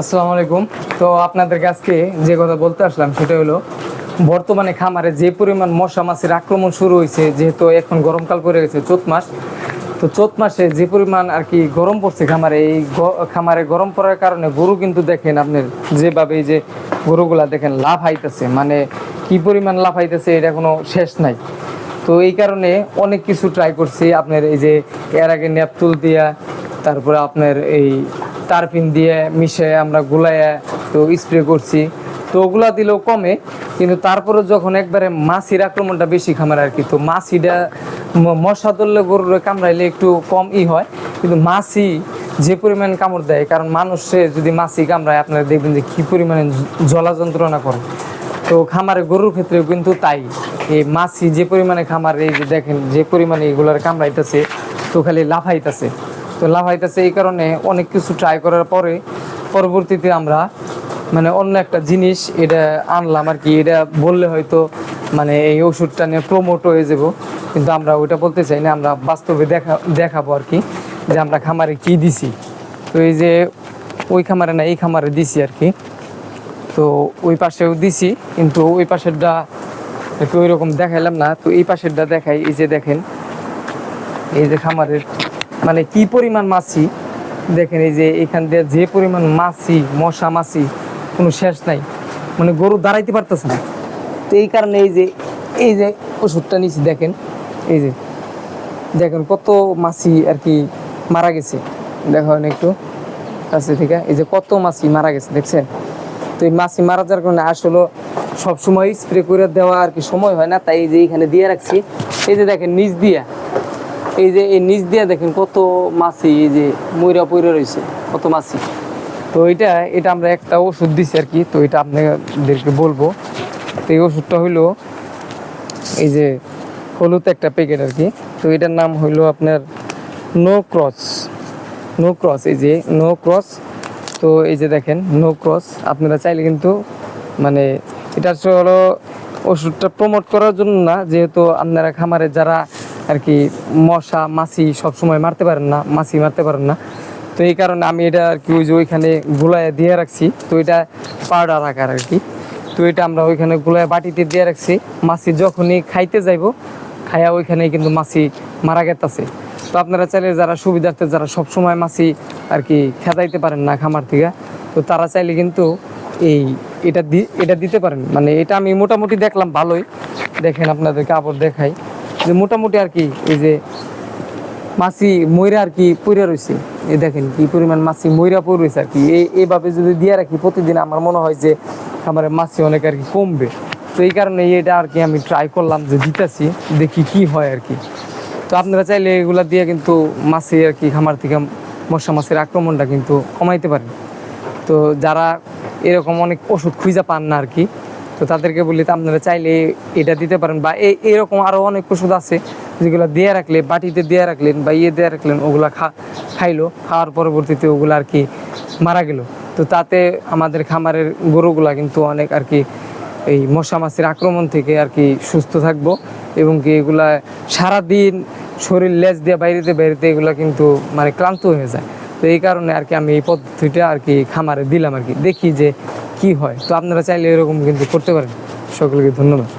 আসসালামু আলাইকুম। তো আপনাদেরকে আজকে যে কথা বলতে আসলাম সেটা হলো, বর্তমানে খামারে যে পরিমাণ মশা মাছির আক্রমণ শুরু হয়েছে, যেহেতু এখন গরমকাল পড়ে গেছে চোত মাস, তো চৈত মাসে যে পরিমাণ আর কি গরম পড়ছে খামারে, এই খামারে গরম পড়ার কারণে গরু কিন্তু দেখেন আপনার যেভাবে যে গরুগুলা দেখেন লাভ হাইতেছে মানে কি পরিমাণ লাভ হাইতেছে এটা কোনো শেষ নাই। তো এই কারণে অনেক কিছু ট্রাই করছি, আপনার এই যে এর আগে ন্যাপতুল দিয়া, তারপরে আপনার এই তারপিন দিয়ে মিশে আমরা গুলাইয়া তো স্প্রে করছি। তো ওগুলা দিলেও কমে, কিন্তু তারপরে যখন একবারে মাছির আক্রমণটা বেশি খামার আর কি, তো মাছিটা মশা ধরলে গরুর কামড়াইলে একটু কম ই হয়, কিন্তু মাছি যে পরিমাণ কামড় দেয়, কারণ মানুষে যদি মাছি কামড়ায়, আপনারা দেখবেন যে কি পরিমাণে জ- জ্বলা যন্ত্রণা করে। তো খামারে গরুর ক্ষেত্রে কিন্তু তাই, এই মাছি যে পরিমাণে খামারে এই যে দেখেন যে পরিমাণে এগুলার কামড়াইতেছে, তো খালি লাফাইতেছে। তো লাভ লাফাইতেছে এই কারণে অনেক কিছু ট্রাই করার পরে পরবর্তীতে আমরা মানে অন্য একটা জিনিস এটা আনলাম আর কি। এটা বললে হয়তো মানে এই ওষুধটা নিয়ে প্রমোট হয়ে যাব। কিন্তু আমরা ওইটা বলতে চাই না, আমরা বাস্তবে দেখা, দেখাবো আর কি যে আমরা খামারে কি দিছি। তো এই যে ওই খামারে না, এই খামারে দিছি আর কি। তো ওই পাশেও দিছি, কিন্তু ওই পাশেরটা একটু ওই রকম দেখাইলাম না। তো এই পাশেরটা দেখাই, এই যে দেখেন, এই যে খামারের মানে কি পরিমাণ মাছি? দেখেন এই যে এখান দিয়ে যে পরিমাণ মাছি, মশা মাছি, কোনো শেষ নাই। মানে গরু দাঁড়াইতে পারতেছে না। তো এই কারণে এই যে এই যে ওষুধটা নিছি দেখেন, এই যে, দেখেন কত মাছি আর কি মারা গেছে। দেখেন একটু কাছে থেকে এই যে কত মাছি মারা গেছে, দেখছেন? তো এই মাছি মারা যাওয়ার কারণে আসলে সবসময় স্প্রে করে দেওয়া আর কি সময় হয় না। তাই এই যে এখানে দিয়ে রাখছি। এই যে দেখেন, নিচ দিয়া এই যে এই নিচ দিয়ে দেখেন কত মাছি, এই যে ময়রা পইরা রয়েছে, কত মাছি। তো এটা এটা আমরা একটা ওষুধ দিছি আর কি, তো এটা আপনাদেরকে বলব। তো এই ওষুধটা হইল, এই যে হলুদ একটা প্যাকেট আর কি। তো এটার নাম হইল আপনার নো ক্রস নো ক্রস এই যে নো ক্রস তো এই যে দেখেন নো ক্রস আপনারা চাইলে কিন্তু মানে এটা হলো ওষুধটা প্রমোট করার জন্য না, যেহেতু আপনারা খামারে যারা আর কি মশা, মাছি সবসময় মারতে পারেন না, মাছি মারতে পারেন না। তো এই কারণে আমি এটা আর কি ওই যে ওইখানে গুলায় দিয়ে রাখছি। তো এটা পাউডার আকার আর কি। তো এটা আমরা ওইখানে গুলায় বাটিতে দিয়ে রাখছি। মাছি যখনই খাইতে যাইবো খায়া ওইখানে কিন্তু মাছি মারা গেতাছে। তো আপনারা চাইলে যারা সুবিধার্থে যারা সবসময় মাছি আর কি খেদাইতে পারেন না খামার থেকে, তো তারা চাইলে কিন্তু এই এটা এটা দিতে পারেন। মানে এটা আমি মোটামুটি দেখলাম ভালোই। দেখেন আপনাদেরকে আবার দেখাই। যে মোটামুটি আর কি, এই যে মাছি ময়রা আর কি পইরা রয়েছে এই দেখেন কি পরিমাণ মাছি ময়রা পড়ে রয়েছে আর কি। এই, এইভাবে যদি দিয়ে রাখি প্রতিদিন আমার মনে হয় যে আমার মাছি অনেক আর কি কমবে। তো এই কারণে এটা আর কি আমি ট্রাই করলাম যে দিতেছি, দেখি কি হয় আর কি। তো আপনারা চাইলে এগুলা দিয়ে কিন্তু মাছি আর কি খামার থেকে মশা মাছের আক্রমণটা কিন্তু কমাইতে পারেন। তো যারা এরকম অনেক ওষুধ খুঁজে পান না আর কি তো তাদেরকে বলি আপনারা চাইলে এটা দিতে পারেন বা এই এরকম আরও অনেক ওষুধ আছে যেগুলো দিয়ে রাখলে, বাটিতে দিয়ে রাখলেন বা ইয়ে দিয়ে রাখলেন, ওগুলা খা খাইলো, খাওয়ার পরবর্তীতে ওগুলো আর কি মারা গেল। তো তাতে আমাদের খামারের গরুগুলা কিন্তু অনেক আর কি এই মশা মাছির আক্রমণ থেকে আর কি সুস্থ থাকব এবং কি এগুলা সারাদিন শরীর লেজ দিয়ে বাইরেতে বাইরেতে এগুলা কিন্তু মানে ক্লান্ত হয়ে যায়। তো এই কারণে আর কি আমি এই পদ্ধতিটা আর কি খামারে দিলাম আর কি। দেখি যে কি হয়? তো আপনারা চাইলে এরকম কিন্তু করতে পারেন। সকলকে ধন্যবাদ।